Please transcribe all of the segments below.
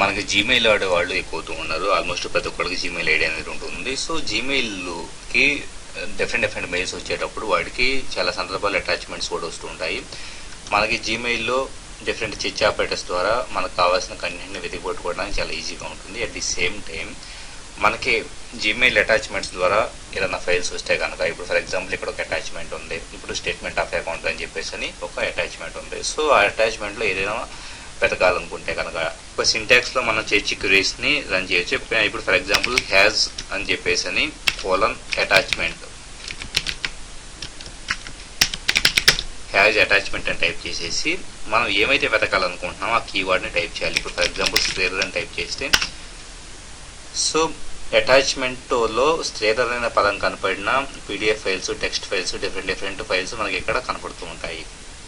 మనకి జీమెయిల్ ఆడే వాళ్ళు ఎక్కువతూ ఉన్నారు. ఆల్మోస్ట్ ప్రతి ఒక్కరికి జీమెయిల్ ఐడి అనేది ఉంటుంది. సో జీమెయిల్కి డిఫరెంట్ డిఫరెంట్ మెయిల్స్ వచ్చేటప్పుడు వాటికి చాలా సందర్భాలు అటాచ్మెంట్స్ కూడా వస్తూ ఉంటాయి. మనకి జీమెయిల్లో డిఫరెంట్ చిచ్ ఆపరేటర్స్ ద్వారా మనకు కావాల్సిన కంటెంట్ని వెతికిపెట్టుకోవడానికి చాలా ఈజీగా ఉంటుంది. అట్ ది సేమ్ టైం మనకి జీమెయిల్ అటాచ్మెంట్స్ ద్వారా ఏదైనా ఫైల్స్ వస్తే కనుక ఇప్పుడు ఫర్ ఎగ్జాంపుల్ ఇక్కడ ఒక అటాచ్మెంట్ ఉంది. ఇప్పుడు స్టేట్మెంట్ ఆఫ్ అకౌంట్ అని చెప్పేసి అని ఒక అటాచ్మెంట్ ఉంది. సో ఆ అటాచ్మెంట్లో ఏదైనా వెతకాలనుకుంటే కనుక. ఒక సింటాక్స్లో మనం చేర్చి క్యూరీస్ని రన్ చేయొచ్చు. ఇప్పుడు ఫర్ ఎగ్జాంపుల్ హ్యాజ్ అని చెప్పేసి అని కోలన్ అటాచ్మెంట్ హ్యాజ్ అటాచ్మెంట్ అని టైప్ చేసేసి మనం ఏమైతే వెతకాలనుకుంటున్నామో ఆ కీవర్డ్ని టైప్ చేయాలి. ఇప్పుడు ఫర్ ఎగ్జాంపుల్ స్ట్రేలర్ అని టైప్ చేస్తే. సో అటాచ్మెంట్లో స్ట్రేలర్ అనే పదం కనపడిన PDF files text files different different files మనకి ఇక్కడ కనపడుతూ ఉంటాయి.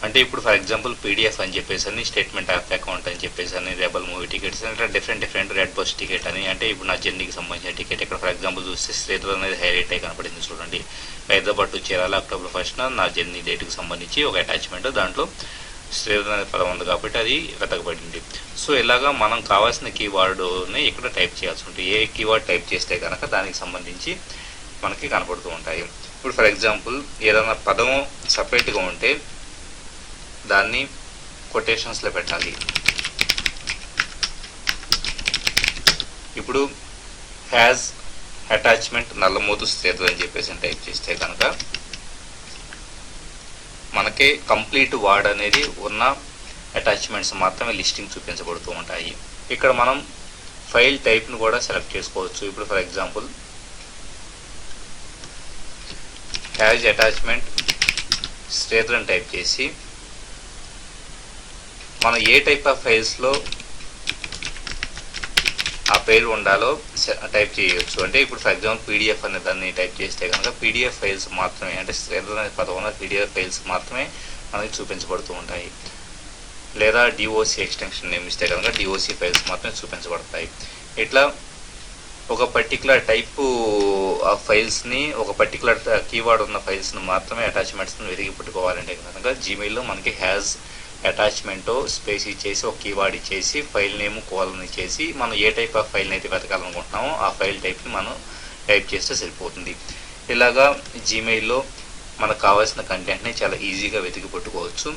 అంటే ఇప్పుడు ఫర్ ఎగ్జాంపుల్ పీడిఎఫ్ అని చెప్పేసి అని స్టేట్మెంట్ ఆఫ్ అకౌంట్ అని చెప్పేసి అని రెబల్ మూవీ టికెట్స్ అంటే different different red bus ticket అని. అంటే ఇప్పుడు నా జర్నీకి సంబంధించిన టికెట్ ఇక్కడ ఫర్ ఎగ్జాంపుల్ చూస్తే శ్రీధర్ అనేది హైలైట్ అయి కనపడింది చూడండి. హైదరాబాద్ టు చేరాలి అక్టోబర్ ఫస్ట్ నా జర్నీ డేట్కి సంబంధించి ఒక అటాచ్మెంట్ దాంట్లో శ్రీధర్ అనే పదం ఉంది కాబట్టి అది వెతకబడింది. సో ఇలాగా మనం కావాల్సిన కీవర్డ్ని ఇక్కడ టైప్ చేయాల్సి ఉంటుంది? ఏ కీవర్డ్ టైప్ చేస్తే కనుక దానికి సంబంధించి మనకి కనపడుతూ ఉంటాయి. ఇప్పుడు ఫర్ ఎగ్జాంపుల్ ఏదైనా పదం సపరేట్గా ఉంటే దాన్ని కొటేషన్స్లో పెట్టాలి. ఇప్పుడు హ్యాజ్ అటాచ్మెంట్ నల్లమోతు శ్రీధర్ అని చెప్పేసి టైప్ చేస్తే కనుక మనకి కంప్లీట్ వార్డ్ అనేది ఉన్న అటాచ్మెంట్స్ మాత్రమే లిస్టింగ్ చూపించబడుతూ ఉంటాయి. ఇక్కడ మనం ఫైల్ టైప్ను కూడా సెలెక్ట్ చేసుకోవచ్చు. ఇప్పుడు ఫర్ ఎగ్జాంపుల్ హ్యాజ్ అటాచ్మెంట్ స్టేతులను టైప్ చేసి మనం ఏ టైప్ ఆఫ్ ఫైల్స్లో ఆ పేరు ఉండాలో టైప్ చేయొచ్చు. అంటే ఇప్పుడు ఫర్ ఎగ్జాంపుల్ పీడిఎఫ్ అనే దాన్ని టైప్ చేస్తే కనుక పీడిఎఫ్ ఫైల్స్ మాత్రమే అంటే శ్రేణులు అనే పదం పీడిఎఫ్ ఫైల్స్ మాత్రమే మనకి చూపించబడుతూ ఉంటాయి. లేదా డిఓసి ఎక్స్టెన్షన్ నేమ్ ఇస్తే కనుక డిఓసి ఫైల్స్ మాత్రమే చూపించబడతాయి. ఇట్లా ఒక పర్టికులర్ టైపు ఆ ఫైల్స్ని ఒక పర్టికులర్ కీవర్డ్ ఉన్న ఫైల్స్ని మాత్రమే అటాచ్మెంట్స్ని వెతికి పెట్టుకోవాలంటే కనుక జీమెయిల్లో మనకి హ్యాజ్ అటాచ్మెంట్ స్పేస్ ఇచ్చేసి ఒక కీవర్డ్ ఇచ్చేసి ఫైల్ నేమ్ కోలన్ ఇచ్చేసి మనం ఏ టైప్ ఆఫ్ ఫైల్ని అయితే వెతకాలనుకుంటున్నామో ఆ ఫైల్ టైప్ని మనం టైప్ చేస్తే సరిపోతుంది. ఇలాగా జీమెయిల్లో మనకు కావాల్సిన కంటెంట్ని చాలా ఈజీగా వెతికి పట్టుకోవచ్చు.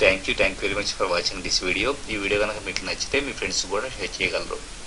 Thank you thank you very much for watching this video ఈ వీడియో కనుక మీకు నచ్చితే మీ ఫ్రెండ్స్ కూడా షేర్ చేయగలరు.